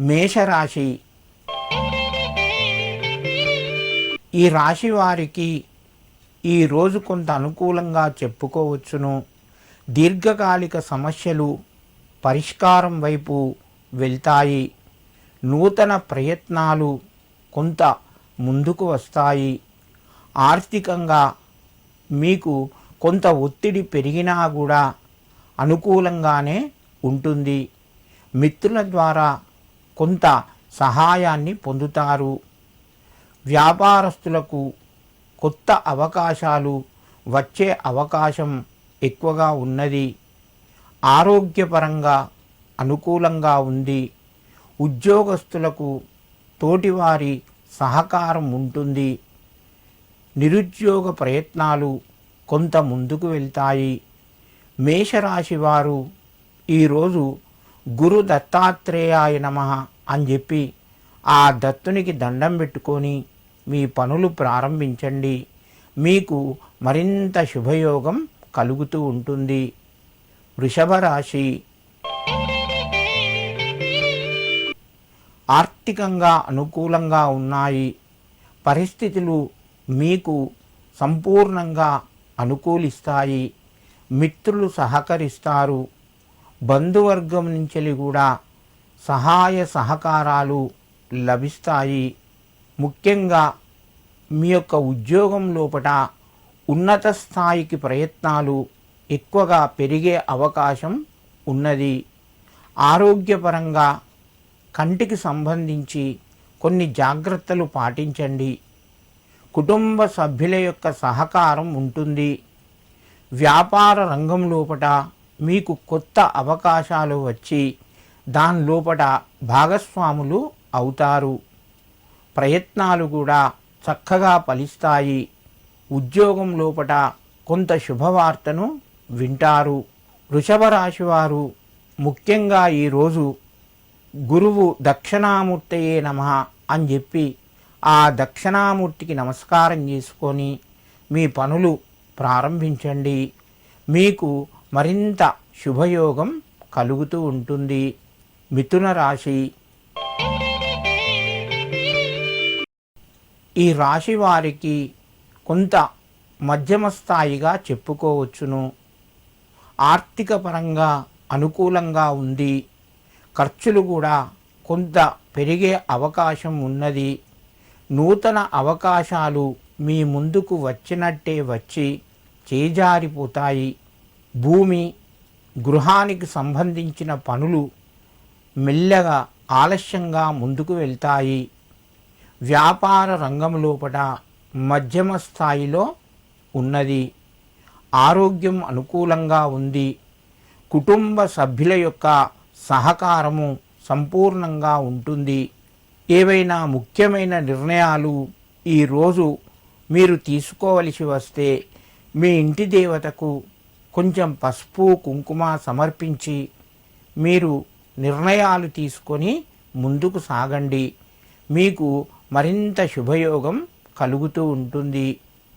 మేషరాశి. ఈ రాశి వారికి ఈ రోజు కొంత అనుకూలంగా చెప్పుకోవచ్చును. దీర్ఘకాలిక సమస్యలు పరిష్కారం వైపు వెళ్తాయి. నూతన ప్రయత్నాలు కొంత ముందుకు వస్తాయి. ఆర్థికంగా మీకు కొంత ఒత్తిడి పెరిగినా కూడా అనుకూలంగానే ఉంటుంది. మిత్రుల ద్వారా కొంత సహాయాన్ని పొందుతారు. వ్యాపారస్తులకు కొత్త అవకాశాలు వచ్చే అవకాశం ఎక్కువగా ఉన్నది. ఆరోగ్యపరంగా అనుకూలంగా ఉంది. ఉద్యోగస్తులకు తోటివారి సహకారం ఉంటుంది. నిరుద్యోగ ప్రయత్నాలు కొంత ముందుకు వెళ్తాయి. మేషరాశి వారు ఈరోజు గురు దత్తాత్రేయాయ నమ అని చెప్పి ఆ దత్తునికి దండం పెట్టుకొని మీ పనులు ప్రారంభించండి. మీకు మరింత శుభయోగం కలుగుతూ ఉంటుంది. వృషభ రాశి. ఆర్థికంగా అనుకూలంగా ఉన్నాయి. పరిస్థితులు మీకు సంపూర్ణంగా అనుకూలిస్తాయి. మిత్రులు సహకరిస్తారు. బంధువర్గం నుంచి కూడా సహాయ సహకారాలు లభిస్తాయి. ముఖ్యంగా మీ యొక్క ఉద్యోగం లోపల ఉన్నత స్థాయికి ప్రయత్నాలు ఎక్కువగా పెరిగే అవకాశం ఉన్నది. ఆరోగ్యపరంగా కంటికి సంబంధించి కొన్ని జాగ్రత్తలు పాటించండి. కుటుంబ సభ్యుల యొక్క సహకారం ఉంటుంది. వ్యాపార రంగం లోపల మీకు కొత్త అవకాశాలు వచ్చి దాని లోపల భాగస్వాములు అవుతారు. ప్రయత్నాలు కూడా చక్కగా ఫలిస్తాయి. ఉద్యోగం లోపల కొంత శుభవార్తను వింటారు. వృషభ రాశివారు ముఖ్యంగా ఈరోజు గురువు దక్షిణామూర్తయే నమ అని చెప్పి ఆ దక్షిణామూర్తికి నమస్కారం చేసుకొని మీ పనులు ప్రారంభించండి. మీకు మరింత శుభయోగం కలుగుతూ ఉంటుంది. మిథున రాశి. ఈ రాశి వారికి కొంత మధ్యమ స్థాయిగా చెప్పుకోవచ్చును. ఆర్థిక పరంగా అనుకూలంగా ఉంది. ఖర్చులు కూడా కొంత పెరిగే అవకాశం ఉన్నది. నూతన అవకాశాలు మీ ముందుకు వచ్చినట్టే వచ్చి చేజారిపోతాయి. భూమి గృహానికి సంబంధించిన పనులు మెల్లగా ఆలస్యంగా ముందుకు వెళ్తాయి. వ్యాపార రంగం లోపల మధ్యమ స్థాయిలో ఉన్నది. ఆరోగ్యం అనుకూలంగా ఉంది. కుటుంబ సభ్యుల యొక్క సహకారము సంపూర్ణంగా ఉంటుంది. ఏవైనా ముఖ్యమైన నిర్ణయాలు ఈరోజు మీరు తీసుకోవలసి వస్తే మీ ఇంటి దేవతకు కొంచెం పసుపు కుంకుమ సమర్పించి మీరు నిర్ణయాలు తీసుకొని ముందుకు సాగండి. మీకు మరింత శుభయోగం కలుగుతూ ఉంటుంది.